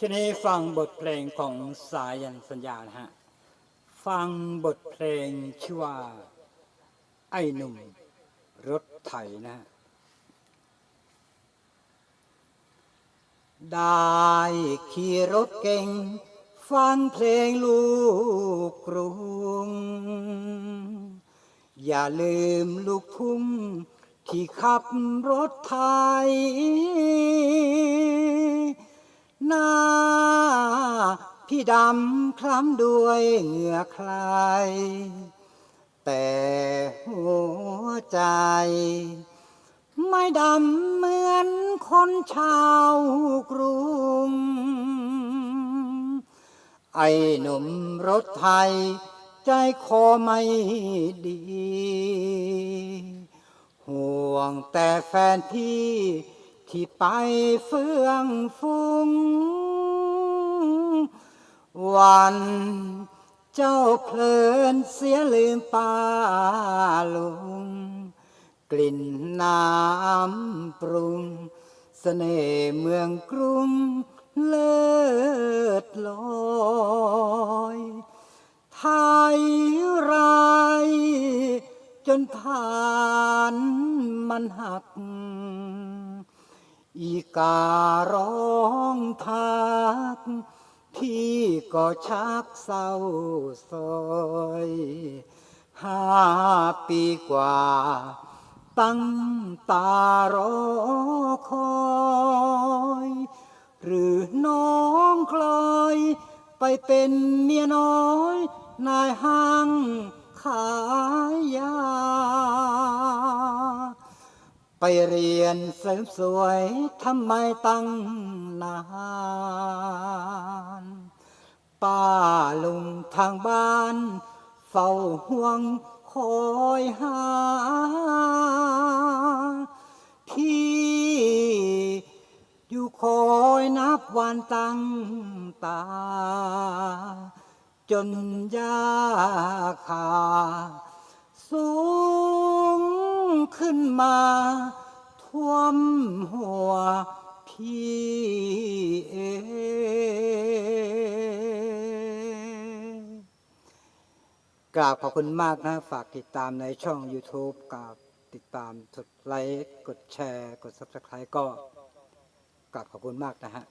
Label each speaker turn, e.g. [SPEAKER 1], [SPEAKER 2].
[SPEAKER 1] ทีนี้ฟังบทเพลงของสายันสัญญานะฮะ ฟังบทเพลงชื่อว่า ไอ้หนุ่มรถไถนะ ได้ขี่รถเก่ง ฟังเพลงลูกกรุง อย่าลืมลูกทุ่งที่ขับรถไทย พี่ดำคล้ำด้วยเหงื่อใครแต่หัวใจ ไม่ดำเหมือนคนชาวกรุง ไอ้หนุ่มรถไทย ใจคอไม่ดี ห่วงแต่แฟนพี่ที่ไปเฟื่องฟุ้ง วันเจ้าเพลินเสียลืมป้าลุง กลิ่นน้ำปรุงเสน่ห์เมืองกรุงเลิศลอยไทยไรจนผ่านมันหัก อีการ้องทัก พี่ก็ชักเศร้าซอยห้าปีกว่า ตั้งตารอคอย หรือน้องคลอย ไปเป็นเมียน้อย นายห้างขายยา เรียนเสริมสวยทำไมตั้งนาน ป้าลุงทางบ้าน เฝ้าห่วงคอยหา พี่อยู่คอยนับวันตั้งตา จนยาคาสู ขึ้นมาท่วมหัวพี่เองกราบขอบคุณมากนะ ฝากติดตามในช่อง YouTube กับติดตามกดไลค์ กดแชร์ กด Subscribe ก็กราบขอบคุณมากนะฮะ